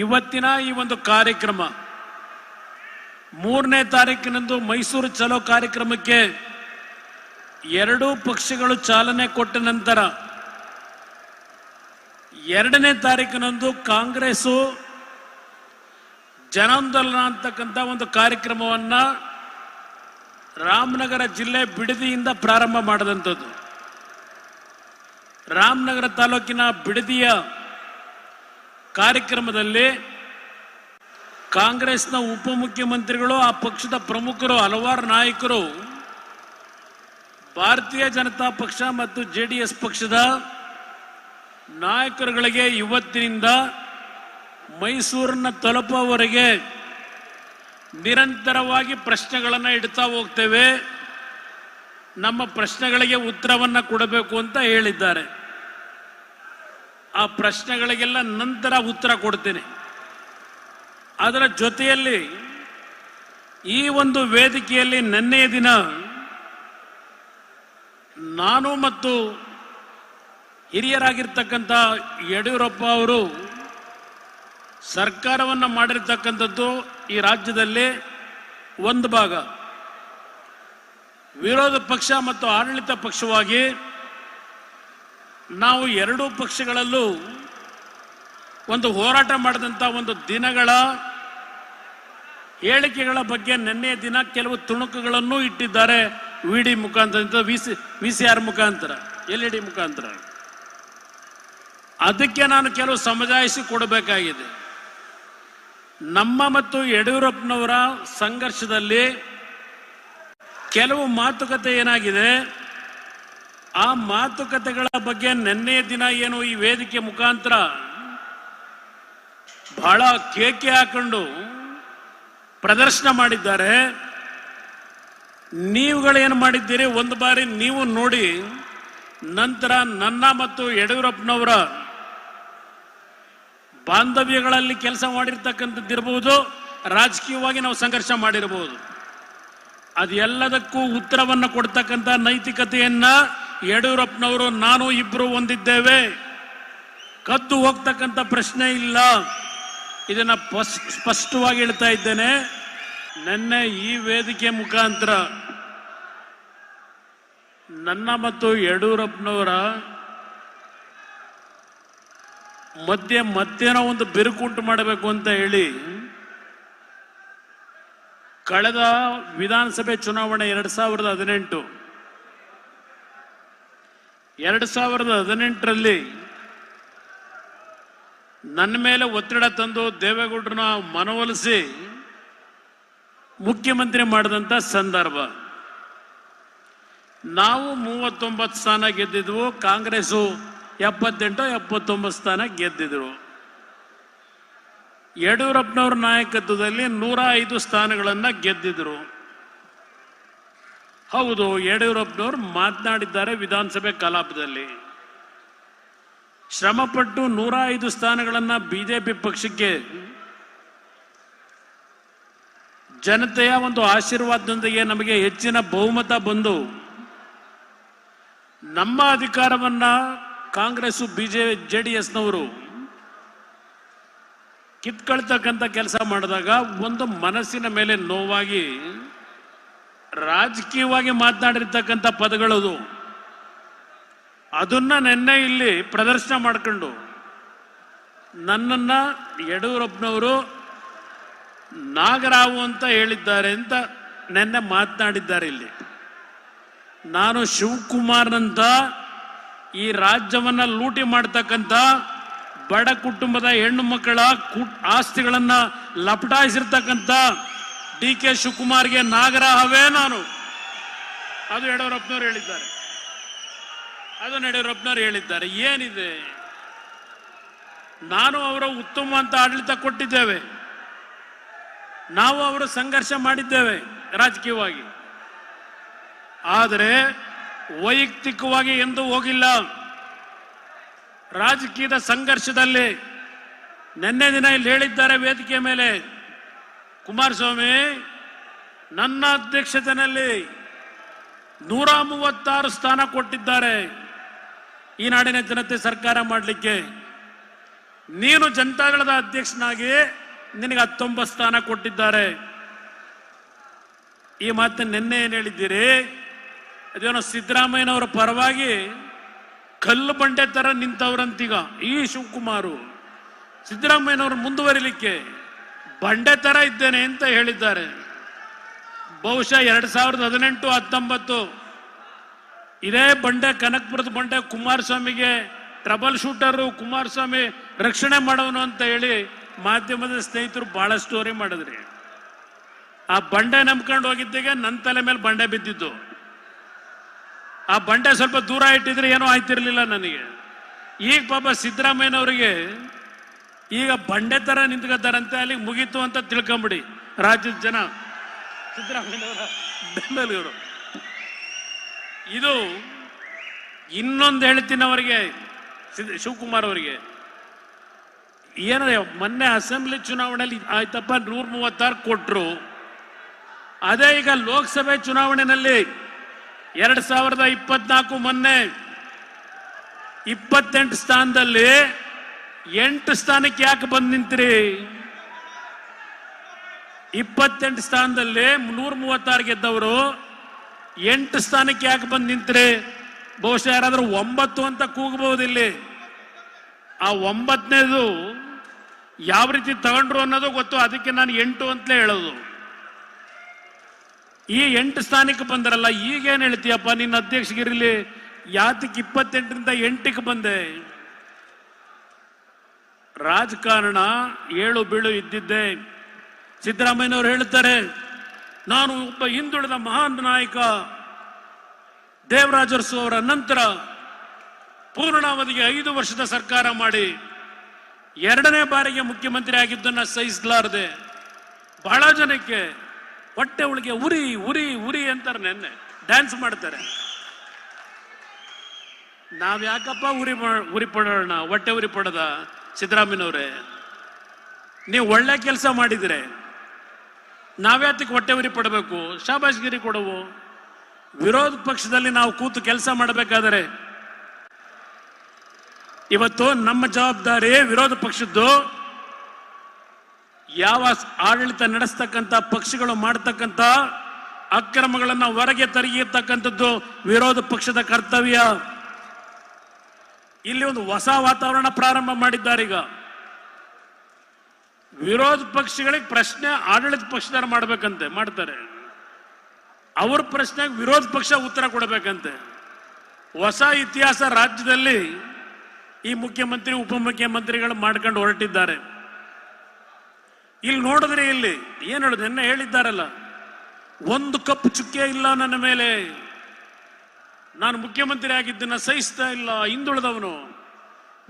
ಇವತ್ತಿನ ಈ ಒಂದು ಕಾರ್ಯಕ್ರಮ, ಮೂರನೇ ತಾರೀಕಿನಂದು ಮೈಸೂರು ಚಲೋ ಕಾರ್ಯಕ್ರಮಕ್ಕೆ ಎರಡೂ ಪಕ್ಷಗಳು ಚಾಲನೆ ಕೊಟ್ಟ ನಂತರ ಎರಡನೇ ತಾರೀಕಿನಂದು ಕಾಂಗ್ರೆಸ್ಸು ಜನಾಂದೋಲನ ಅಂತಕ್ಕಂಥ ಒಂದು ಕಾರ್ಯಕ್ರಮವನ್ನ ರಾಮನಗರ ಜಿಲ್ಲೆ ಬಿಡದಿಯಿಂದ ಪ್ರಾರಂಭ ಮಾಡಿದಂಥದ್ದು. ರಾಮನಗರ ತಾಲೂಕಿನ ಬಿಡದಿಯ ಕಾರ್ಯಕ್ರಮದಲ್ಲಿ ಕಾಂಗ್ರೆಸ್ನ ಉಪಮುಖ್ಯಮಂತ್ರಿಗಳು, ಆ ಪಕ್ಷದ ಪ್ರಮುಖರು, ಹಲವಾರು ನಾಯಕರು, ಭಾರತೀಯ ಜನತಾ ಪಕ್ಷ ಮತ್ತು ಜೆಡಿಎಸ್ ಪಕ್ಷದ ನಾಯಕರುಗಳಿಗೆ ಇವತ್ತಿನಿಂದ ಮೈಸೂರನ್ನ ತಲುಪುವವರೆಗೆ ನಿರಂತರವಾಗಿ ಪ್ರಶ್ನೆಗಳನ್ನು ಇಡ್ತಾ ಹೋಗ್ತೇವೆ. ನಮ್ಮ ಪ್ರಶ್ನೆಗಳಿಗೆ ಉತ್ತರವನ್ನು ಕೊಡಬೇಕು ಅಂತ ಹೇಳಿದ್ದಾರೆ. ಆ ಪ್ರಶ್ನೆಗಳಿಗೆಲ್ಲ ನಂತರ ಉತ್ತರ ಕೊಡ್ತೇನೆ. ಅದರ ಜೊತೆಯಲ್ಲಿ ಈ ಒಂದು ವೇದಿಕೆಯಲ್ಲಿ ನಿನ್ನೆಯ ದಿನ ನಾನು ಮತ್ತು ಹಿರಿಯರಾಗಿರ್ತಕ್ಕಂಥ ಯಡಿಯೂರಪ್ಪ ಅವರು ಸರ್ಕಾರವನ್ನು ಮಾಡಿರ್ತಕ್ಕಂಥದ್ದು ಈ ರಾಜ್ಯದಲ್ಲಿ ಒಂದು ಭಾಗ. ವಿರೋಧ ಪಕ್ಷ ಮತ್ತು ಆಡಳಿತ ಪಕ್ಷವಾಗಿ ನಾವು ಎರಡೂ ಪಕ್ಷಗಳಲ್ಲೂ ಒಂದು ಹೋರಾಟ ಮಾಡಿದಂಥ ಒಂದು ದಿನಗಳ ಹೇಳಿಕೆಗಳ ಬಗ್ಗೆ ನಿನ್ನೆ ದಿನ ಕೆಲವು ತುಣುಕುಗಳನ್ನು ಇಟ್ಟಿದ್ದಾರೆ ವಿ ಡಿ ಮುಖಾಂತರ V C V C R ಮುಖಾಂತರ ಎಲ್ ಇ ಡಿ ಮುಖಾಂತರ. ಅದಕ್ಕೆ ನಾನು ಕೆಲವು ಸಮಜಾಯಿಸಿ ಕೊಡಬೇಕಾಗಿದೆ. ನಮ್ಮ ಮತ್ತು ಯಡಿಯೂರಪ್ಪನವರ ಸಂಘರ್ಷದಲ್ಲಿ ಕೆಲವು ಮಾತುಕತೆ ಏನಾಗಿದೆ? ಆ ಮಾತುಕತೆಗಳ ಬಗ್ಗೆ ನಿನ್ನೆ ದಿನ ಏನು ಈ ವೇದಿಕೆ ಮುಖಾಂತರ ಬಹಳ ಕೇಕೆ ಹಾಕೊಂಡು ಪ್ರದರ್ಶನ ಮಾಡಿದ್ದಾರೆ. ನೀವುಗಳೇನು ಮಾಡಿದ್ದೀರಿ? ಒಂದು ಬಾರಿ ನೀವು ನೋಡಿ. ನಂತರ ನನ್ನ ಮತ್ತು ಯಡಿಯೂರಪ್ಪನವರ ಬಾಂಧವ್ಯಗಳಲ್ಲಿ ಕೆಲಸ ಮಾಡಿರ್ತಕ್ಕಂಥದ್ದಿರಬಹುದು ರಾಜಕೀಯವಾಗಿ ನಾವು ಸಂಘರ್ಷ ಮಾಡಿರಬಹುದು ಅದೆಲ್ಲದಕ್ಕೂ ಉತ್ತರವನ್ನು ಕೊಡ್ತಕ್ಕಂಥ ನೈತಿಕತೆಯನ್ನ ಯಡಿಯೂರಪ್ಪನವರು, ನಾನು ಇಬ್ರು ಹೊಂದಿದ್ದೇವೆ ಕದ್ದು ಹೋಗ್ತಕ್ಕಂಥ ಪ್ರಶ್ನೆ ಇಲ್ಲ. ಇದನ್ನ ಸ್ಪಷ್ಟವಾಗಿ ಹೇಳ್ತಾ ಇದ್ದೇನೆ. ನಿನ್ನೆ ಈ ವೇದಿಕೆ ಮುಖಾಂತರ ನನ್ನ ಮತ್ತು ಯಡಿಯೂರಪ್ಪನವರ ಮಧ್ಯೆ ಮತ್ತೇನೋ ಒಂದು ಬಿರುಕುಂಟು ಮಾಡಬೇಕು ಅಂತ ಹೇಳಿ, ಕಳೆದ ವಿಧಾನಸಭೆ ಚುನಾವಣೆ ಎರಡ್ ಸಾವಿರದ ಹದಿನೆಂಟು ಎರಡ್ ಸಾವಿರದ ಹದಿನೆಂಟರಲ್ಲಿ ನನ್ನ ಮೇಲೆ ಒತ್ತಡ ತಂದು ದೇವೇಗೌಡರನ್ನ ಮನವೊಲಿಸಿ ಮುಖ್ಯಮಂತ್ರಿ ಮಾಡಿದಂಥ ಸಂದರ್ಭ. ನಾವು ಮೂವತ್ತೊಂಬತ್ತು ಸ್ಥಾನ ಗೆದ್ದಿದ್ವು, ಕಾಂಗ್ರೆಸ್ಸು ಎಪ್ಪತ್ತೆಂಟು, ಎಪ್ಪತ್ತೊಂಬತ್ತು ಸ್ಥಾನ ಗೆದ್ದಿದ್ರು. ಯಡಿಯೂರಪ್ಪನವ್ರ ನಾಯಕತ್ವದಲ್ಲಿ ನೂರ ಐದು ಸ್ಥಾನಗಳನ್ನು ಗೆದ್ದಿದ್ರು. ಹೌದು, ಯಡಿಯೂರಪ್ಪನವರು ಮಾತನಾಡಿದ್ದಾರೆ ವಿಧಾನಸಭೆ ಕಲಾಪದಲ್ಲಿ. ಶ್ರಮಪಟ್ಟು ನೂರ ಐದು ಸ್ಥಾನಗಳನ್ನ ಬಿಜೆಪಿ ಪಕ್ಷಕ್ಕೆ ಜನತೆಯ ಒಂದು ಆಶೀರ್ವಾದದೊಂದಿಗೆ ನಮಗೆ ಹೆಚ್ಚಿನ ಬಹುಮತ ಬಂದು, ನಮ್ಮ ಅಧಿಕಾರವನ್ನ ಕಾಂಗ್ರೆಸ್ ಬಿಜೆ, ಜೆಡಿಎಸ್ನವರು ಕಿತ್ಕೊಳ್ತಕ್ಕಂಥ ಕೆಲಸ ಮಾಡಿದಾಗ ಒಂದು ಮನಸ್ಸಿನ ಮೇಲೆ ನೋವಾಗಿ ರಾಜಕೀಯವಾಗಿ ಮಾತನಾಡಿರ್ತಕ್ಕಂಥ ಪದಗಳದು. ಅದನ್ನ ನಿನ್ನೆ ಇಲ್ಲಿ ಪ್ರದರ್ಶನ ಮಾಡ್ಕೊಂಡು ನನ್ನನ್ನ ಯಡಿಯೂರಪ್ಪನವರು ನಾಗರಾವು ಅಂತ ಹೇಳಿದ್ದಾರೆ ಅಂತ ನಿನ್ನೆ ಮಾತನಾಡಿದ್ದಾರೆ ಇಲ್ಲಿ. ನಾನು ಶಿವಕುಮಾರ್ನಂತ ಈ ರಾಜ್ಯವನ್ನ ಲೂಟಿ ಮಾಡ್ತಕ್ಕಂಥ ಬಡ ಕುಟುಂಬದ ಹೆಣ್ಣು ಮಕ್ಕಳ ಆಸ್ತಿಗಳನ್ನ ಲಪಟಾಯಿಸಿರ್ತಕ್ಕಂಥ ಡಿ ಕೆ ಶಿವಕುಮಾರ್ಗೆ ನಾಗರಹವೇ ನಾನು. ಅದು ಯಡಿಯೂರಪ್ಪನವರು ಹೇಳಿದ್ದಾರೆ. ಅದು ಯಡಿಯೂರಪ್ಪನವರು ಹೇಳಿದ್ದಾರೆ. ಏನಿದೆ? ನಾನು ಅವರ ಉತ್ತಮ ಅಂತ ಆಡಳಿತ ಕೊಟ್ಟಿದ್ದೇವೆ. ನಾವು ಅವರು ಸಂಘರ್ಷ ಮಾಡಿದ್ದೇವೆ ರಾಜಕೀಯವಾಗಿ. ಆದರೆ ವೈಯಕ್ತಿಕವಾಗಿ ಎಂದೂ ಹೋಗಿಲ್ಲ. ರಾಜಕೀಯದ ಸಂಘರ್ಷದಲ್ಲಿ ನಿನ್ನೆ ದಿನ ಇಲ್ಲಿ ಹೇಳಿದ್ದಾರೆ ವೇದಿಕೆ ಮೇಲೆ. ಕುಮಾರಸ್ವಾಮಿ, ನನ್ನ ಅಧ್ಯಕ್ಷತೆಯಲ್ಲಿ ನೂರ ಮೂವತ್ತಾರು ಸ್ಥಾನ ಕೊಟ್ಟಿದ್ದಾರೆ. ಈ ನಾಡಿನ ಜನತೆ ಸರ್ಕಾರ ಮಾಡಲಿಕ್ಕೆ. ನೀನು ಜನತಾದಳದ ಅಧ್ಯಕ್ಷನಾಗಿ ನಿನಗೆ ಹತ್ತೊಂಬತ್ತು ಸ್ಥಾನ ಕೊಟ್ಟಿದ್ದಾರೆ. ಈ ಮಾತನ್ನು ನಿನ್ನೆ ಏನು ಹೇಳಿದ್ದೀರಿ? ಅದೇನೋ ಸಿದ್ದರಾಮಯ್ಯನವರ ಪರವಾಗಿ ಕಲ್ಲು ಬಂಡೆ ತರ ನಿಂತವ್ರಂತೀಗ ಈ ಶಿವಕುಮಾರು. ಸಿದ್ದರಾಮಯ್ಯನವರು ಮುಂದುವರಿಲಿಕ್ಕೆ ಬಂಡೆ ತರ ಇದ್ದೇನೆ ಅಂತ ಹೇಳಿದ್ದಾರೆ. ಬಹುಶಃ ಎರಡ್ ಸಾವಿರದ ಹದಿನೆಂಟು, ಹತ್ತೊಂಬತ್ತು ಇದೇ ಬಂಡೆ, ಕನಕಪುರದ ಬಂಡೆ ಕುಮಾರಸ್ವಾಮಿಗೆ ಟ್ರಬಲ್ ಶೂಟರು, ಕುಮಾರಸ್ವಾಮಿ ರಕ್ಷಣೆ ಮಾಡೋನು ಅಂತ ಹೇಳಿ ಮಾಧ್ಯಮದ ಸ್ನೇಹಿತರು ಬಹಳ ಸ್ಟೋರಿ ಮಾಡಿದ್ರಿ. ಆ ಬಂಡೆ ನಂಬ್ಕೊಂಡು ಹೋಗಿದ್ದಾಗ ನನ್ನ ತಲೆ ಮೇಲೆ ಬಂಡೆ ಬಿದ್ದಿದ್ದು. ಆ ಬಂಡೆ ಸ್ವಲ್ಪ ದೂರ ಇಟ್ಟಿದ್ರೆ ಏನೂ ಆಯ್ತಿರ್ಲಿಲ್ಲ ನನಗೆ. ಈಗ ಪಾಪ ಸಿದ್ದರಾಮಯ್ಯನವರಿಗೆ ಈಗ ಬಂಡೆ ತರ ನಿಂತ್ಕೋತಾರಂತೆ ಅಲ್ಲಿಗೆ ಮುಗೀತು ಅಂತ ತಿಳ್ಕೊಂಬಿಡಿ ರಾಜ್ಯದ ಜನ. ಸಿದ್ದರಾಮಯ್ಯನವರ ಬೆಂಬಲಿಗರು. ಇದು ಇನ್ನೊಂದು ಹೇಳ್ತೀನಿ ಅವರಿಗೆ ಶಿವಕುಮಾರ್ ಅವರಿಗೆ. ಏನಂದ್ರೆ ಮೊನ್ನೆ ಅಸೆಂಬ್ಲಿ ಚುನಾವಣೆಯಲ್ಲಿ ಆಯ್ತಪ್ಪ ನೂರ ಮೂವತ್ತಾರು ಕೊಟ್ಟರು ಅದೇ ಈಗ ಲೋಕಸಭೆ ಚುನಾವಣೆಯಲ್ಲಿ ಎರಡ್ ಸಾವಿರದ ಇಪ್ಪತ್ನಾಲ್ಕು ಮೊನ್ನೆ ಇಪ್ಪತ್ತೆಂಟು ಸ್ಥಾನದಲ್ಲಿ ಎಂಟು ಸ್ಥಾನಕ್ಕೆ ಯಾಕೆ ಬಂದು ನಿಂತ್ರಿ? ಇಪ್ಪತ್ತೆಂಟು ಸ್ಥಾನದಲ್ಲಿ ನೂರ ಮೂವತ್ತಾರು ಗೆದ್ದವರು. ಎಂಟು ಸ್ಥಾನಕ್ಕೆ ಯಾಕೆ ಬಂದು ನಿಂತ್ರಿ? ಬಹುಶಃ ಯಾರಾದರೂ ಒಂಬತ್ತು ಅಂತ ಕೂಗಬಹುದು ಇಲ್ಲಿ. ಆ ಒಂಬತ್ತನೇದು ಯಾವ ರೀತಿ ತಗೊಂಡ್ರು ಅನ್ನೋದು ಗೊತ್ತು, ಅದಕ್ಕೆ ನಾನು ಎಂಟು ಅಂತಲೇ ಹೇಳೋದು. ಈ ಎಂಟು ಸ್ಥಾನಕ್ಕೆ ಬಂದರಲ್ಲ, ಈಗೇನು ಹೇಳ್ತೀಯಪ್ಪ ನಿನ್ನ ಅಧ್ಯಕ್ಷಗಿರಲಿ? ಯಾತಕ್ಕೆ ಇಪ್ಪತ್ತೆಂಟರಿಂದ ಎಂಟಕ್ಕೆ ಬಂದೆ? ರಾಜಕಾರಣ ಏಳು ಬೀಳು ಇದ್ದಿದ್ದೆ. ಸಿದ್ದರಾಮಯ್ಯನವರು ಹೇಳ್ತಾರೆ ನಾನು ಒಬ್ಬ ಹಿಂದುಳಿದ ಮಹಾನ್ ನಾಯಕ, ದೇವರಾಜರ್ಸು ಅವರ ನಂತರ ಪೂರ್ಣಾವಧಿಗೆ ಐದು ವರ್ಷದ ಸರ್ಕಾರ ಮಾಡಿ ಎರಡನೇ ಬಾರಿಗೆ ಮುಖ್ಯಮಂತ್ರಿ ಆಗಿದ್ದನ್ನ ಸಹಿಸಲಾರದೆ ಬಹಳ ಜನಕ್ಕೆ ಹೊಟ್ಟೆ ಒಳಗೆ ಉರಿ ಉರಿ ಉರಿ ಅಂತಾರೆ ನೆನ್ನೆ. ಡ್ಯಾನ್ಸ್ ಮಾಡ್ತಾರೆ. ನಾವ್ ಯಾಕಪ್ಪ ಉರಿ ಉರಿ ಪಡೋಣ, ಹೊಟ್ಟೆ ಉರಿ ಪಡದ? ಸಿದ್ದರಾಮಯ್ಯನವ್ರೆ, ನೀವು ಒಳ್ಳೆ ಕೆಲಸ ಮಾಡಿದರೆ. ನಾವ್ಯಾತಕ್ಕೆ ಹೊಟ್ಟೆ ಉರಿ ಪಡಬೇಕು, ಶಾಬಾಷ್ಗಿರಿ ಕೊಡವು. ವಿರೋಧ ಪಕ್ಷದಲ್ಲಿ ನಾವು ಕೂತು ಕೆಲಸ ಮಾಡಬೇಕಾದರೆ, ಇವತ್ತು ನಮ್ಮ ಜವಾಬ್ದಾರಿ ವಿರೋಧ ಪಕ್ಷದ್ದು. ಯಾವ ಆಡಳಿತ ನಡೆಸ್ತಕ್ಕಂಥ ಪಕ್ಷಗಳು ಮಾಡ್ತಕ್ಕಂಥ ಅಕ್ರಮಗಳನ್ನು ಹೊರಗೆ ತರಗಿರ್ತಕ್ಕಂಥದ್ದು ವಿರೋಧ ಪಕ್ಷದ ಕರ್ತವ್ಯ. ಇಲ್ಲಿ ಒಂದು ಹೊಸ ವಾತಾವರಣ ಪ್ರಾರಂಭ ಮಾಡಿದ್ದಾರೆ ಈಗ. ವಿರೋಧ ಪಕ್ಷಗಳಿಗೆ ಪ್ರಶ್ನೆ ಆಡಳಿತ ಪಕ್ಷದವ್ರು ಮಾಡ್ಬೇಕಂತೆ, ಮಾಡ್ತಾರೆ. ಅವ್ರ ಪ್ರಶ್ನೆಗೆ ವಿರೋಧ ಪಕ್ಷ ಉತ್ತರ ಕೊಡಬೇಕಂತೆ. ಹೊಸ ಇತಿಹಾಸ ರಾಜ್ಯದಲ್ಲಿ ಈ ಮುಖ್ಯಮಂತ್ರಿ, ಉಪಮುಖ್ಯಮಂತ್ರಿಗಳು ಮಾಡ್ಕೊಂಡು ಹೊರಟಿದ್ದಾರೆ. ಇಲ್ಲಿ ನೋಡಿದ್ರೆ ಇಲ್ಲಿ, ಏನ್ ಹೇಳುದು? ನಿನ್ನೆ ಹೇಳಿದ್ದಾರಲ್ಲ, ಒಂದು ಕಪ್ ಚುಕ್ಕೆ ಇಲ್ಲ ನನ್ನ ಮೇಲೆ. ನಾನು ಮುಖ್ಯಮಂತ್ರಿ ಆಗಿದ್ದನ್ನ ಸಹಿಸ್ತಾ ಇಲ್ಲ, ಹಿಂದುಳಿದವನು.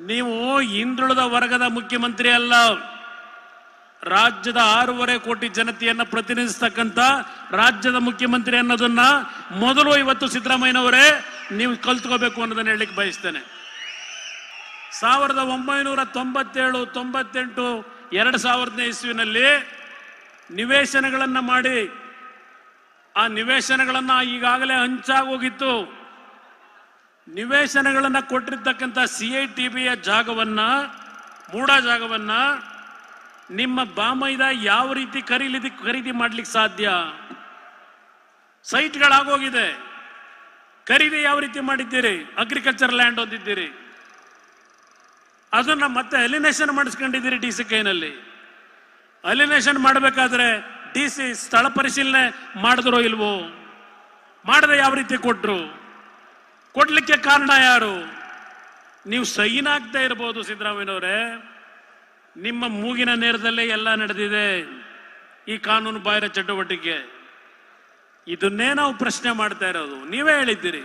ನೀವು ಹಿಂದುಳಿದ ವರ್ಗದ ಮುಖ್ಯಮಂತ್ರಿ ಅಲ್ಲ. ರಾಜ್ಯದ ಆರೂವರೆ ಕೋಟಿ ಜನತೆಯನ್ನ ಪ್ರತಿನಿಧಿಸ್ತಕ್ಕಂಥ ರಾಜ್ಯದ ಮುಖ್ಯಮಂತ್ರಿ ಅನ್ನೋದನ್ನ ಮೊದಲು ಇವತ್ತು ಸಿದ್ದರಾಮಯ್ಯನವರೇ ನೀವು ಕಲ್ತ್ಕೋಬೇಕು ಅನ್ನೋದನ್ನ ಹೇಳಲಿಕ್ಕೆ ಬಯಸ್ತೇನೆ. ಸಾವಿರದ ಒಂಬೈನೂರ ತೊಂಬತ್ತೇಳು, ತೊಂಬತ್ತೆಂಟು, ಎರಡು ಸಾವಿರದನೇ ಇಸ್ವಿನಲ್ಲಿ ನಿವೇಶನಗಳನ್ನು ಮಾಡಿ. ಆ ನಿವೇಶನಗಳನ್ನು ಈಗಾಗಲೇ ಹಂಚಾಗೋಗಿತ್ತು. ನಿವೇಶನಗಳನ್ನ ಕೊಟ್ಟಿರ್ತಕ್ಕಂಥ ಸಿ ಐ ಟಿ ಬಿಯ ಜಾಗವನ್ನ ಮೂಡ ಜಾಗವನ್ನ ನಿಮ್ಮ ಬಾಮೈದ ಯಾವ ರೀತಿ ಖರೀದಿ ಖರೀದಿ ಮಾಡ್ಲಿಕ್ಕೆ ಸಾಧ್ಯ? ಸೈಟ್ಗಳಾಗೋಗಿದೆ. ಖರೀದಿ ಯಾವ ರೀತಿ ಮಾಡಿದ್ದೀರಿ? ಅಗ್ರಿಕಲ್ಚರ್ ಲ್ಯಾಂಡ್ ಹೊಂದಿದ್ದೀರಿ. ಅದನ್ನ ಮತ್ತೆ ಅಲಿನೇಷನ್ ಮಾಡಿಸ್ಕೊಂಡಿದ್ದೀರಿ ಡಿ ಸಿ ಕೈನಲ್ಲಿ. ಅಲಿನೇಷನ್ ಮಾಡಬೇಕಾದ್ರೆ ಡಿ ಸಿ ಸ್ಥಳ ಪರಿಶೀಲನೆ ಮಾಡಿದ್ರೋ ಇಲ್ವೋ? ಮಾಡದೆ ಯಾವ ರೀತಿ ಕೊಟ್ರು? ಕೊಡ್ಲಿಕ್ಕೆ ಕಾರಣ ಯಾರು? ನೀವು ಸೈನ್ ಆಗ್ತಾ ಇರಬಹುದು ಸಿದ್ದರಾಮಯ್ಯನವರೇ. ನಿಮ್ಮ ಮೂಗಿನ ನೇರದಲ್ಲೇ ಎಲ್ಲ ನಡೆದಿದೆ ಈ ಕಾನೂನು ಬಾಹಿರ ಚಟುವಟಿಕೆ. ಇದನ್ನೇ ನಾವು ಪ್ರಶ್ನೆ ಮಾಡ್ತಾ ಇರೋದು. ನೀವೇ ಹೇಳಿದ್ದೀರಿ.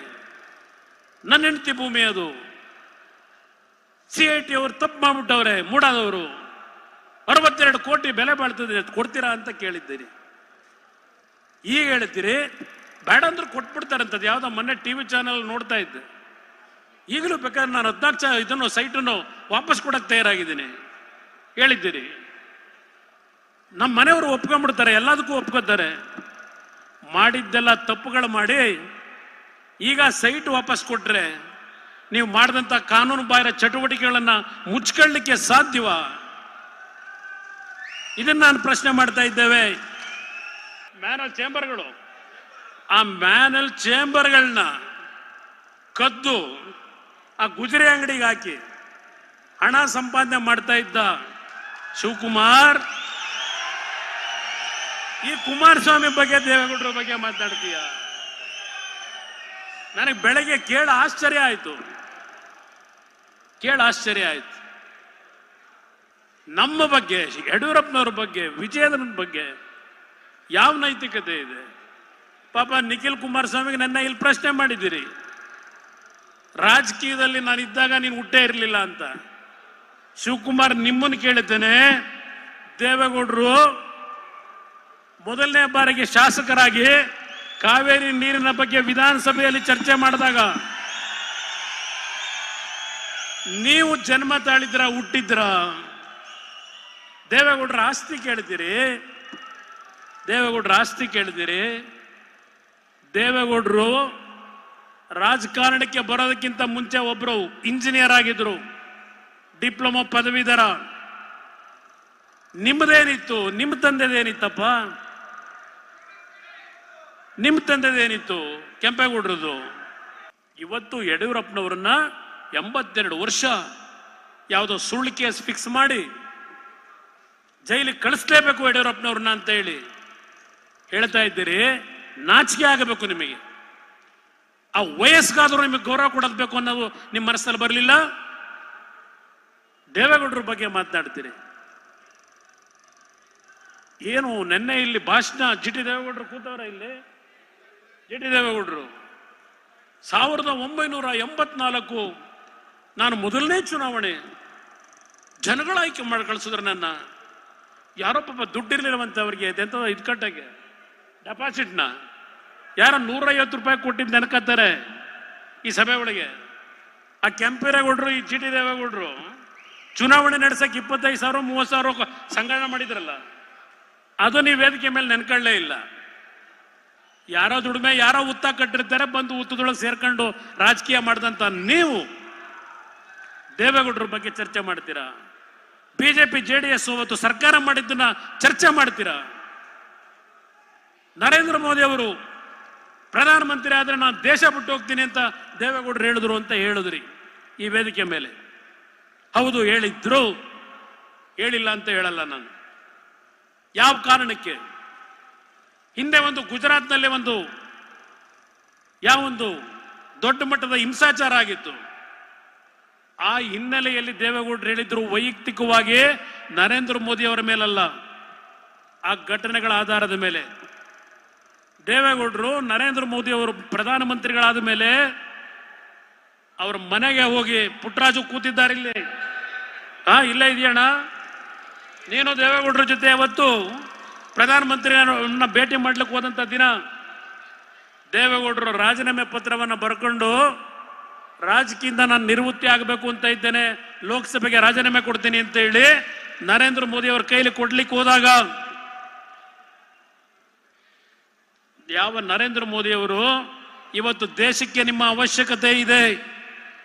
ನನ್ನ ಹೆಂಡತಿ ಭೂಮಿ ಅದು. ಸಿ ಐ ಟಿ ಅವರು ತಪ್ಪು ಮಾಡ್ಬಿಟ್ಟವ್ರೆ, ಮೂಡಾದವರು. ಅರವತ್ತೆರಡು ಕೋಟಿ ಬೆಲೆ ಬಾಳ್ತದೆ, ಕೊಡ್ತೀರಾ ಅಂತ ಕೇಳಿದ್ದೀರಿ. ಈಗ ಹೇಳ್ತೀರಿ ಬೇಡ ಅಂದ್ರೆ ಕೊಟ್ಬಿಡ್ತಾರಂತದ್ದು ಯಾವುದೋ ಮೊನ್ನೆ ಟಿ ವಿ ಚಾನೆಲ್ ನೋಡ್ತಾ ಇದ್ದೆ. ಈಗಲೂ ಬೇಕಾದ್ರೆ ನಾನು ಹದಿನಾಲ್ಕು ಚ ಇದನ್ನು ಸೈಟನ್ನು ವಾಪಸ್ ಕೊಡಕ್ಕೆ ತಯಾರಾಗಿದ್ದೀನಿ. ಹೇಳಿದ್ದೀರಿ. ನಮ್ಮ ಮನೆಯವರು ಒಪ್ಕೊಂಡ್ಬಿಡ್ತಾರೆ, ಎಲ್ಲದಕ್ಕೂ ಒಪ್ಕೋತಾರೆ. ಮಾಡಿದ್ದೆಲ್ಲ ತಪ್ಪುಗಳು ಮಾಡಿ, ಈಗ ಸೈಟ್ ವಾಪಸ್ ಕೊಟ್ಟರೆ ನೀವು ಮಾಡಿದಂಥ ಕಾನೂನು ಬಾಹಿರ ಚಟುವಟಿಕೆಗಳನ್ನ ಮುಚ್ಕೊಳ್ಳಿಕ್ಕೆ ಸಾಧ್ಯವ? ಇದನ್ನು ನಾನು ಪ್ರಶ್ನೆ ಮಾಡ್ತಾ ಇದ್ದೇವೆ. ಆಫ್ ಚೇಂಬರ್ಗಳು. ಆ ಮ್ಯಾನಲ್ ಚೇಂಬರ್ಗಳನ್ನ ಕದ್ದು ಆ ಗುಜರಿ ಅಂಗಡಿಗೆ ಹಾಕಿ ಹಣ ಸಂಪಾದನೆ ಮಾಡ್ತಾ ಇದ್ದ ಶಿವಕುಮಾರ್. ಈ ಕುಮಾರಸ್ವಾಮಿ ಬಗ್ಗೆ, ದೇವೇಗೌಡರ ಬಗ್ಗೆ ಮಾತಾಡ್ತೀಯ? ನನಗೆ ಬೆಳಗ್ಗೆ ಕೇಳ ಆಶ್ಚರ್ಯ ಆಯಿತು. ಕೇಳ ಆಶ್ಚರ್ಯ ಆಯ್ತು. ನಮ್ಮ ಬಗ್ಗೆ, ಯಡಿಯೂರಪ್ಪನವ್ರ ಬಗ್ಗೆ, ವಿಜಯೇಂದ್ರನ ಬಗ್ಗೆ ಯಾವ ನೈತಿಕತೆ ಇದೆ? ಪಾಪ ನಿಖಿಲ್ ಕುಮಾರಸ್ವಾಮಿಗೆ ನನ್ನ ಇಲ್ಲಿ ಪ್ರಶ್ನೆ ಮಾಡಿದ್ದೀರಿ. ರಾಜಕೀಯದಲ್ಲಿ ನಾನು ಇದ್ದಾಗ ನೀನು ಹುಟ್ಟೇ ಇರಲಿಲ್ಲ ಅಂತ. ಶಿವಕುಮಾರ್ ನಿಮ್ಮನ್ನು ಕೇಳುತ್ತೇನೆ. ದೇವೇಗೌಡರು ಮೊದಲನೇ ಬಾರಿಗೆ ಶಾಸಕರಾಗಿ ಕಾವೇರಿ ನೀರಿನ ಬಗ್ಗೆ ವಿಧಾನಸಭೆಯಲ್ಲಿ ಚರ್ಚೆ ಮಾಡಿದಾಗ ನೀವು ಜನ್ಮ ತಾಳಿದ್ರ, ಹುಟ್ಟಿದ್ರ? ದೇವೇಗೌಡರ ಆಸ್ತಿ ಕೇಳಿದ್ದೀರಿ. ದೇವೇಗೌಡರ ಆಸ್ತಿ ಕೇಳಿದ್ದೀರಿ. ದೇವೇಗೌಡರು ರಾಜಕಾರಣಕ್ಕೆ ಬರೋದಕ್ಕಿಂತ ಮುಂಚೆ ಒಬ್ಬರು ಇಂಜಿನಿಯರ್ ಆಗಿದ್ರು, ಡಿಪ್ಲೊಮಾ ಪದವೀಧರ. ನಿಮ್ಮದೇನಿತ್ತು ನಿಮ್ಮ ತಂದೆದೇನಿತ್ತಪ್ಪ? ನಿಮ್ಮ ತಂದೆದೇನಿತ್ತು ಕೆಂಪೇಗೌಡರದು ಇವತ್ತು ಯಡಿಯೂರಪ್ಪನವ್ರನ್ನ ಎಂಬತ್ತೆರಡು ವರ್ಷ ಯಾವುದೋ ಸುಳ್ಳು ಕೇಸ್ ಫಿಕ್ಸ್ ಮಾಡಿ ಜೈಲಿಗೆ ಕಳಿಸ್ಲೇಬೇಕು ಯಡಿಯೂರಪ್ಪನವ್ರನ್ನ ಅಂತ ಹೇಳಿ ಹೇಳ್ತಾ ಇದ್ದೀರಿ. ನಾಚಿಕೆ ಆಗಬೇಕು ನಿಮಗೆ. ಆ ವಯಸ್ಗಾದರೂ ನಿಮಗೆ ಗೌರವ ಕೊಡೋದು ಬೇಕು ಅನ್ನೋದು ನಿಮ್ಮ ಮನಸ್ಸಲ್ಲಿ ಬರಲಿಲ್ಲ? ದೇವೇಗೌಡರ ಬಗ್ಗೆ ಮಾತನಾಡ್ತೀರಿ. ಏನು ನಿನ್ನೆ ಇಲ್ಲಿ ಭಾಷಣ ಜಿ ಟಿ ದೇವೇಗೌಡರು ಕೂತವ್ರ ಇಲ್ಲಿ? ಜಿ ಟಿ ದೇವೇಗೌಡರು. ಸಾವಿರದ ಒಂಬೈನೂರ ಎಂಬತ್ನಾಲ್ಕು ನಾನು ಮೊದಲನೇ ಚುನಾವಣೆ, ಜನಗಳ ಆಯ್ಕೆ ಮಾಡಿ ಕಳಿಸಿದ್ರು ನನ್ನ. ಯಾರೋ ಪಾಪ ದುಡ್ಡಿರ್ಲಿಲ್ಲವಂತವ್ರಿಗೆ ಇದು ಇದ್ಕಟ್ಟಾಗೆ? ಡೆಪಾಸಿಟ್ನ ಯಾರೋ ನೂರೈವತ್ತು ರೂಪಾಯಿ ಕೊಟ್ಟಿದ್ದು ನೆನಕತ್ತಾರೆ ಈ ಸಭೆ ಒಳಗೆ. ಆ ಕೆಂಪೇರೇಗೌಡರು ಈ ಚೀಟಿ ದೇವೇಗೌಡರು, ಚುನಾವಣೆ ನಡೆಸಕ್ಕೆ ಇಪ್ಪತ್ತೈದು ಸಾವಿರ, ಮೂವತ್ತು ಸಾವಿರ ಸಂಗ್ರಹಣೆ ಮಾಡಿದ್ರಲ್ಲ, ಅದು ನೀವು ವೇದಿಕೆ ಮೇಲೆ ನೆನ್ಕೊಳ್ಳೇ ಇಲ್ಲ. ಯಾರೋ ದುಡಿಮೆ, ಯಾರೋ ಉತ್ತ ಕಟ್ಟಿರ್ತಾರೆ, ಬಂದು ಉತ್ತದೊಳಗೆ ಸೇರ್ಕೊಂಡು ರಾಜಕೀಯ ಮಾಡಿದಂತ ನೀವು ದೇವೇಗೌಡರ ಬಗ್ಗೆ ಚರ್ಚೆ ಮಾಡ್ತೀರಾ? ಬಿಜೆಪಿ, ಜೆ ಡಿ ಎಸ್ ಅವತ್ತು ಸರ್ಕಾರ ಮಾಡಿದ್ದನ್ನ ಚರ್ಚೆ ಮಾಡ್ತೀರಾ? ನರೇಂದ್ರ ಮೋದಿ ಅವರು ಪ್ರಧಾನಮಂತ್ರಿ ಆದ್ರೆ ನಾನು ದೇಶ ಬಿಟ್ಟು ಹೋಗ್ತೀನಿ ಅಂತ ದೇವೇಗೌಡರು ಹೇಳಿದ್ರು ಅಂತ ಹೇಳಿದ್ರಿ ಈ ವೇದಿಕೆ ಮೇಲೆ. ಹೌದು, ಹೇಳಿದ್ರು. ಹೇಳಿಲ್ಲ ಅಂತ ಹೇಳಲ್ಲ ನಾನು. ಯಾವ ಕಾರಣಕ್ಕೆ? ಹಿಂದೆ ಒಂದು ಗುಜರಾತ್ನಲ್ಲಿ ಒಂದು ಯಾವ ಒಂದು ದೊಡ್ಡ ಮಟ್ಟದ ಹಿಂಸಾಚಾರ ಆಗಿತ್ತು. ಆ ಹಿನ್ನೆಲೆಯಲ್ಲಿ ದೇವೇಗೌಡರು ಹೇಳಿದ್ರು ವೈಯಕ್ತಿಕವಾಗಿ ನರೇಂದ್ರ ಮೋದಿ ಅವರ ಮೇಲಲ್ಲ. ಆ ಘಟನೆಗಳ ಆಧಾರದ ಮೇಲೆ. ದೇವೇಗೌಡರು ನರೇಂದ್ರ ಮೋದಿ ಅವರು ಪ್ರಧಾನಮಂತ್ರಿಗಳಾದ ಮೇಲೆ ಅವರ ಮನೆಗೆ ಹೋಗಿ ಪುಟ್ಟರಾಜು ಕೂತಿದ್ದಾರೆ ಇಲ್ಲಿ. ಹಾ, ಇಲ್ಲೇ ಇದೆಯಣ್ಣ? ನೀನು ದೇವೇಗೌಡರ ಜೊತೆ ಅವತ್ತು ಪ್ರಧಾನಮಂತ್ರಿಯನ್ನ ಭೇಟಿ ಮಾಡ್ಲಿಕ್ಕೆ ಹೋದಂತ ದಿನ ದೇವೇಗೌಡರು ರಾಜೀನಾಮೆ ಪತ್ರವನ್ನು ಬರ್ಕೊಂಡು, ರಾಜಕೀಯದಿಂದ ನಾನು ನಿವೃತ್ತಿ ಆಗಬೇಕು ಅಂತ ಇದ್ದೇನೆ, ಲೋಕಸಭೆಗೆ ರಾಜೀನಾಮೆ ಕೊಡ್ತೀನಿ ಅಂತ ಹೇಳಿ ನರೇಂದ್ರ ಮೋದಿ ಅವರ ಕೈಲಿ ಕೊಡ್ಲಿಕ್ಕೆ ಹೋದಾಗ ಯಾವ ನರೇಂದ್ರ ಮೋದಿ ಅವರು ಇವತ್ತು ದೇಶಕ್ಕೆ ನಿಮ್ಮ ಅವಶ್ಯಕತೆ ಇದೆ.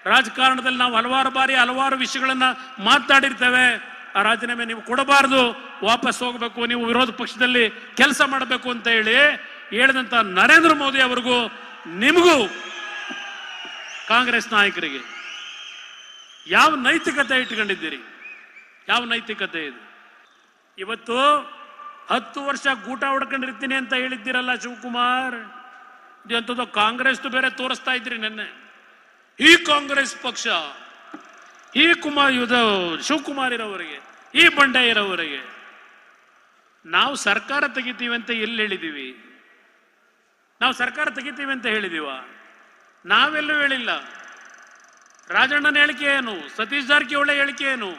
ರಾಜಕಾರಣದಲ್ಲಿ ನಾವು ಹಲವಾರು ಬಾರಿ ಹಲವಾರು ವಿಷಯಗಳನ್ನು ಮಾತಾಡಿರ್ತೇವೆ. ಆ ರಾಜೀನಾಮೆ ನೀವು ಕೊಡಬಾರದು. ವಾಪಸ್ ಹೋಗಬೇಕು. ನೀವು ವಿರೋಧ ಪಕ್ಷದಲ್ಲಿ ಕೆಲಸ ಮಾಡಬೇಕು ಅಂತ ಹೇಳಿ ಹೇಳಿದಂತ ನರೇಂದ್ರ ಮೋದಿ ಅವರಿಗೂ ನಿಮಗೂ ಕಾಂಗ್ರೆಸ್ ನಾಯಕರಿಗೆ ಯಾವ ನೈತಿಕತೆ ಇಟ್ಕೊಂಡಿದ್ದೀರಿ? ಯಾವ ನೈತಿಕತೆ ಇದೆ? ಇವತ್ತು ಹತ್ತು ವರ್ಷ ಗೂಟ ಹೊಡ್ಕೊಂಡಿರ್ತೀನಿ ಅಂತ ಹೇಳಿದ್ದೀರಲ್ಲ ಶಿವಕುಮಾರ್? ಎಂಥದ್ದು ಕಾಂಗ್ರೆಸ್ ಬೇರೆ ತೋರಿಸ್ತಾ ಇದ್ರಿ ನೆನ್ನೆ. ಈ ಕಾಂಗ್ರೆಸ್ ಪಕ್ಷ, ಈ ಕುಮಾರ್ ಇದು ಶಿವಕುಮಾರ್ ಇರೋವರಿಗೆ, ಈ ಬಂಡೆ ಇರೋವರೆಗೆ, ನಾವು ಸರ್ಕಾರ ತೆಗಿತೀವಿ ಅಂತ ಎಲ್ಲಿ ಹೇಳಿದೀವಿ? ನಾವು ಸರ್ಕಾರ ತೆಗಿತೀವಿ ಅಂತ ಹೇಳಿದೀವ? ನಾವೆಲ್ಲೂ ಹೇಳಿಲ್ಲ. ರಾಜಣ್ಣನ ಹೇಳಿಕೆ ಏನು? ಸತೀಶ್ ಜಾರಕಿಹೊಳಿ ಹೇಳಿಕೆ ಏನು?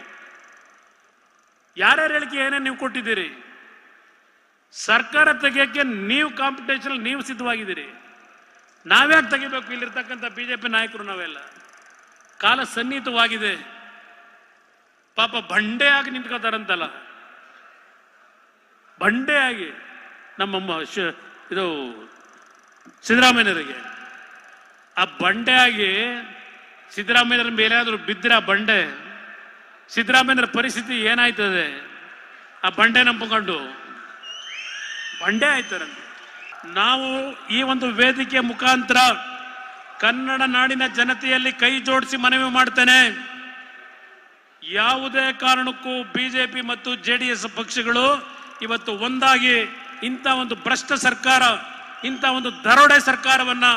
ಯಾರ್ಯಾರು ಹೇಳಿಕೆ ಏನೇನು ನೀವು ಕೊಟ್ಟಿದ್ದೀರಿ? ಸರ್ಕಾರ ತೆಗೆಯೋಕ್ಕೆ ನೀವು ಕಾಂಪಿಟೇಷನ್ ನೀವು ಸಿದ್ಧವಾಗಿದ್ದೀರಿ. ನಾವ್ಯಾಕೆ ತೆಗಿಬೇಕು? ಇಲ್ಲಿರ್ತಕ್ಕಂಥ ಬಿ ಜೆ ಪಿ ನಾಯಕರು ನಾವೆಲ್ಲ. ಕಾಲ ಸನ್ನಿಹಿತವಾಗಿದೆ. ಪಾಪ ಬಂಡೆ ಆಗಿ ನಿಂತ್ಕೋತಾರಂತಲ್ಲ. ಬಂಡೆ ಆಗಿ ನಮ್ಮಮ್ಮ ಶ- ಇದು ಸಿದ್ದರಾಮಯ್ಯರಿಗೆ ಆ ಬಂಡೆ ಆಗಿ ಸಿದ್ದರಾಮಯ್ಯರ ಮೇಲೆ ಆದರೂ ಬಿದ್ದರೆ ಬಂಡೆ ಸಿದ್ದರಾಮಯ್ಯರ ಪರಿಸ್ಥಿತಿ ಏನಾಯ್ತದೆ? ಆ ಬಂಡೆ ನಂಬಿಕೊಂಡು ಬಂಡೆ ಆಯ್ತಾರಂತೆ ನಾವು ಈ ಒಂದು ವೇದಿಕೆ ಮುಖಾಂತರ ಕನ್ನಡ ನಾಡಿನ ಜನತೆಯಲ್ಲಿ ಕೈ ಜೋಡಿಸಿ ಮನವಿ ಮಾಡ್ತೇನೆ. ಯಾವುದೇ ಕಾರಣಕ್ಕೂ ಬಿಜೆಪಿ ಮತ್ತು ಜೆ ಡಿ ಎಸ್ ಪಕ್ಷಗಳು ಇವತ್ತು ಒಂದಾಗಿ ಇಂಥ ಒಂದು ಭ್ರಷ್ಟ ಸರ್ಕಾರ, ಇಂಥ ಒಂದು ದರೋಡೆ ಸರ್ಕಾರವನ್ನ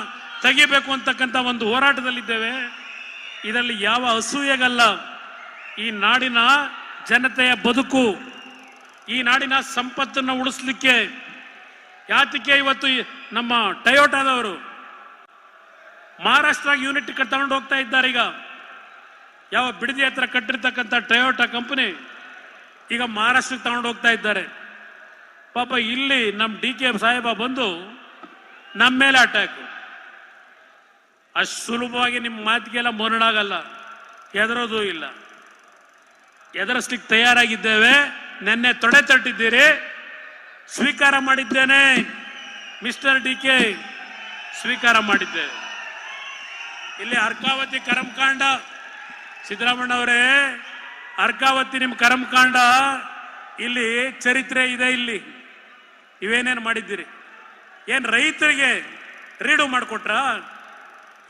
ತೆಗಿಬೇಕು ಅಂತಕ್ಕಂಥ ಒಂದು ಹೋರಾಟದಲ್ಲಿದ್ದೇವೆ. ಇದರಲ್ಲಿ ಯಾವ ಅಸೂಯೆಗಲ್ಲ. ಈ ನಾಡಿನ ಜನತೆಯ ಬದುಕು, ಈ ನಾಡಿನ ಸಂಪತ್ತನ್ನು ಉಳಿಸ್ಲಿಕ್ಕೆ ಯಾತಕ್ಕೆ ಇವತ್ತು ನಮ್ಮ ಟಯೋಟಾದವರು ಮಹಾರಾಷ್ಟ್ರ ಯೂನಿಟ್ ತಗೊಂಡು ಹೋಗ್ತಾ ಇದ್ದಾರೆ ಈಗ. ಯಾವ ಬಿಡದಿ ಹತ್ರ ಕಟ್ಟಿರ್ತಕ್ಕಂಥ ಟಯೋಟಾ ಕಂಪನಿ ಈಗ ಮಹಾರಾಷ್ಟ್ರಕ್ಕೆ ತಗೊಂಡು ಹೋಗ್ತಾ ಇದ್ದಾರೆ. ಪಾಪ ಇಲ್ಲಿ ನಮ್ಮ ಡಿ ಕೆ ಸಾಹೇಬ ಬಂದು ನಮ್ಮ ಮೇಲೆ ಅಟ್ಯಾಕ್ ಅಷ್ಟು ಸುಲಭವಾಗಿ ನಿಮ್ಮ ಮಾತಿಗೆಲ್ಲ ಮರಣಾಗಲ್ಲ ಹೆದರೋದು ಇಲ್ಲ. ಎದರಿಸ್ಲಿಕ್ಕೆ ತಯಾರಾಗಿದ್ದೇವೆ. ನಿನ್ನೆ ತೊಡೆ ತಟ್ಟಿದ್ದೀರಿ. ಸ್ವೀಕಾರ ಮಾಡಿದ್ದೇನೆ. ಮಿಸ್ಟರ್ ಡಿ ಕೆ, ಸ್ವೀಕಾರ ಮಾಡಿದ್ದೆ. ಇಲ್ಲಿ ಅರ್ಕಾವತಿ ಕರಮಕಾಂಡ. ಸಿದ್ದರಾಮಣ್ಣ ಅವರೇ ಅರ್ಕಾವತಿ ನಿಮ್ಮ ಕರಮಕಾಂಡ, ಇಲ್ಲಿ ಚರಿತ್ರೆ ಇದೆ ಇಲ್ಲಿ. ಇವೇನೇನು ಮಾಡಿದ್ದೀರಿ? ಏನು ರೈತರಿಗೆ ರೀಡು ಮಾಡಿಕೊಟ್ರ?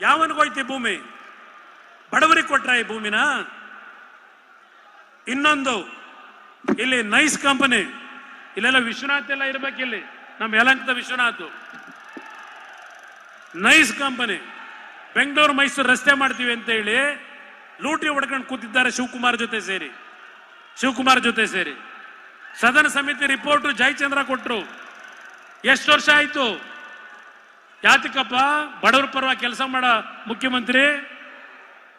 ಯಾವನಿಗೋಯ್ತಿ ಭೂಮಿ? ಬಡವರಿಗೆ ಕೊಟ್ರ ಈ ಭೂಮಿನ? ಇನ್ನೊಂದು, ಇಲ್ಲಿ ನೈಸ್ ಕಂಪನಿ. ಇಲ್ಲೆಲ್ಲ ವಿಶ್ವನಾಥ್ ಎಲ್ಲ ಇರ್ಬೇಕಿಲ್ಲಿ ನಮ್ಮ ಯಲಂಕದ ವಿಶ್ವನಾಥ್. ನೈಸ್ ಕಂಪನಿ ಬೆಂಗಳೂರು ಮೈಸೂರು ರಸ್ತೆ ಮಾಡ್ತೀವಿ ಅಂತ ಹೇಳಿ ಲೂಟಿ ಹೊಡ್ಕೊಂಡು ಕೂತಿದ್ದಾರೆ ಶಿವಕುಮಾರ್ ಜೊತೆ ಸೇರಿ. ಶಿವಕುಮಾರ್ ಜೊತೆ ಸೇರಿ. ಸದನ ಸಮಿತಿ ರಿಪೋರ್ಟ್ ಜಯಚಂದ್ರ ಕೊಟ್ರು. ಎಷ್ಟು ವರ್ಷ ಆಯ್ತು? ಯಾತಕಪ್ಪ ಬಡವರ ಪರವಾಗಿ ಕೆಲಸ ಮಾಡ ಮುಖ್ಯಮಂತ್ರಿ.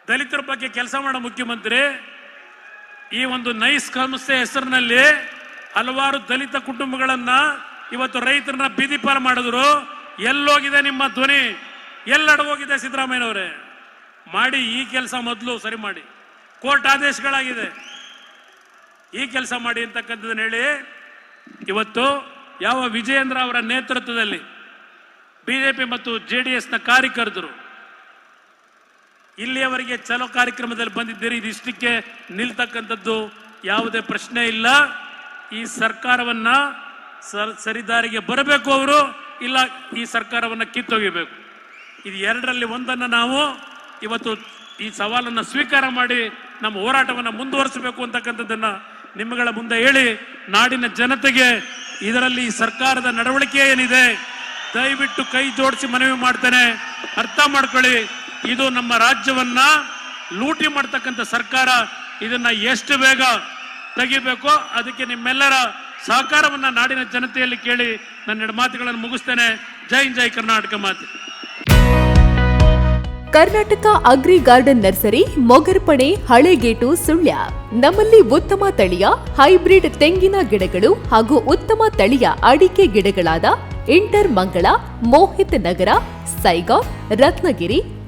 ದಲಿತರ ಬಗ್ಗೆ ಕೆಲಸ ಮಾಡೋ ಮುಖ್ಯಮಂತ್ರಿ. ಈ ಒಂದು ನೈಸ್ ಸಂಸ್ಥೆ ಹೆಸರಿನಲ್ಲಿ ಹಲವಾರು ದಲಿತ ಕುಟುಂಬಗಳನ್ನ ಇವತ್ತು ರೈತರನ್ನ ಬೀದಿ ಪಾಲು ಮಾಡಿದ್ರು. ಎಲ್ಲೋಗಿದೆ ನಿಮ್ಮ ಧ್ವನಿ. ಎಲ್ಲಡಗೋಗಿದೆ ಸಿದ್ದರಾಮಯ್ಯನವರೇ. ಮಾಡಿ ಈ ಕೆಲಸ ಮೊದಲು ಸರಿ ಮಾಡಿ. ಕೋರ್ಟ್ ಆದೇಶಗಳಾಗಿದೆ. ಈ ಕೆಲಸ ಮಾಡಿ ಅಂತಕ್ಕಂಥದ್ದನ್ನು ಹೇಳಿ ಇವತ್ತು ಯಾವ ವಿಜಯೇಂದ್ರ ಅವರ ನೇತೃತ್ವದಲ್ಲಿ ಬಿಜೆಪಿ ಮತ್ತು ಜೆ ಡಿ ಎಸ್ನ ಕಾರ್ಯಕರ್ತರು ಇಲ್ಲಿಯವರೆಗೆ ಚಲೋ ಕಾರ್ಯಕ್ರಮದಲ್ಲಿ ಬಂದಿದ್ದೀರಿ, ಇದಿಷ್ಟಕ್ಕೆ ನಿಲ್ತಕ್ಕಂಥದ್ದು ಯಾವುದೇ ಪ್ರಶ್ನೆ ಇಲ್ಲ. ಈ ಸರ್ಕಾರವನ್ನ ಸರಿದಾರಿಗೆ ಬರಬೇಕು ಅವರು, ಇಲ್ಲ ಈ ಸರ್ಕಾರವನ್ನ ಕಿತ್ತೊಗಿಬೇಕು ಇದು ಎರಡರಲ್ಲಿ ಒಂದನ್ನು ನಾವು ಇವತ್ತು ಈ ಸವಾಲನ್ನ ಸ್ವೀಕಾರ ಮಾಡಿ ನಮ್ಮ ಹೋರಾಟವನ್ನು ಮುಂದುವರಿಸಬೇಕು ಅಂತಕ್ಕಂಥದ್ದನ್ನ ನಿಮ್ಮಗಳ ಮುಂದೆ ಹೇಳಿ ನಾಡಿನ ಜನತೆಗೆ ಇದರಲ್ಲಿ ಈ ಸರ್ಕಾರದ ನಡವಳಿಕೆ ಏನಿದೆ, ದಯವಿಟ್ಟು ಕೈ ಜೋಡಿಸಿ ಮನವಿ ಮಾಡ್ತೇನೆ. ಅರ್ಥ ಮಾಡ್ಕೊಳ್ಳಿ, ಇದು ನಮ್ಮ ರಾಜ್ಯವನ್ನ ಲೂಟಿ ಮಾಡ್ತಕ್ಕಂಥ ಸರ್ಕಾರ, ಇದನ್ನ ಎಷ್ಟು ಬೇಗ ತೆಗಿಬೇಕು. ಅದಕ್ಕೆ ನಿಮ್ಮೆಲ್ಲರ ಸಹಕಾರವನ್ನ ನಾಡಿನ ಜನತೆಯಲ್ಲಿ ಕೇಳಿ ನನ್ನ ಮಾತುಗಳನ್ನು ಮುಗಿಸ್ತೇನೆ. ಜೈ ಜೈ ಕರ್ನಾಟಕ ಮಾತೆ. Karnataka agri garden nursery Mogarpane Halegate, Sullia. ನಮ್ಮಲ್ಲಿ ಉತ್ತಮ ತಳಿಯ, ಹೈಬ್ರಿಡ್ ತೆಂಗಿನ ಗಿಡಗಳು ಹಾಗೂ ಉತ್ತಮ ತಳಿಯ ಅಡಿಕೆ ಗಿಡಗಳಾದ ಇಂಟರ್ ಮಂಗಳ, ಮೋಹಿತ್ ನಗರ, ಸೈಗಾ, ರತ್ನಗಿರಿ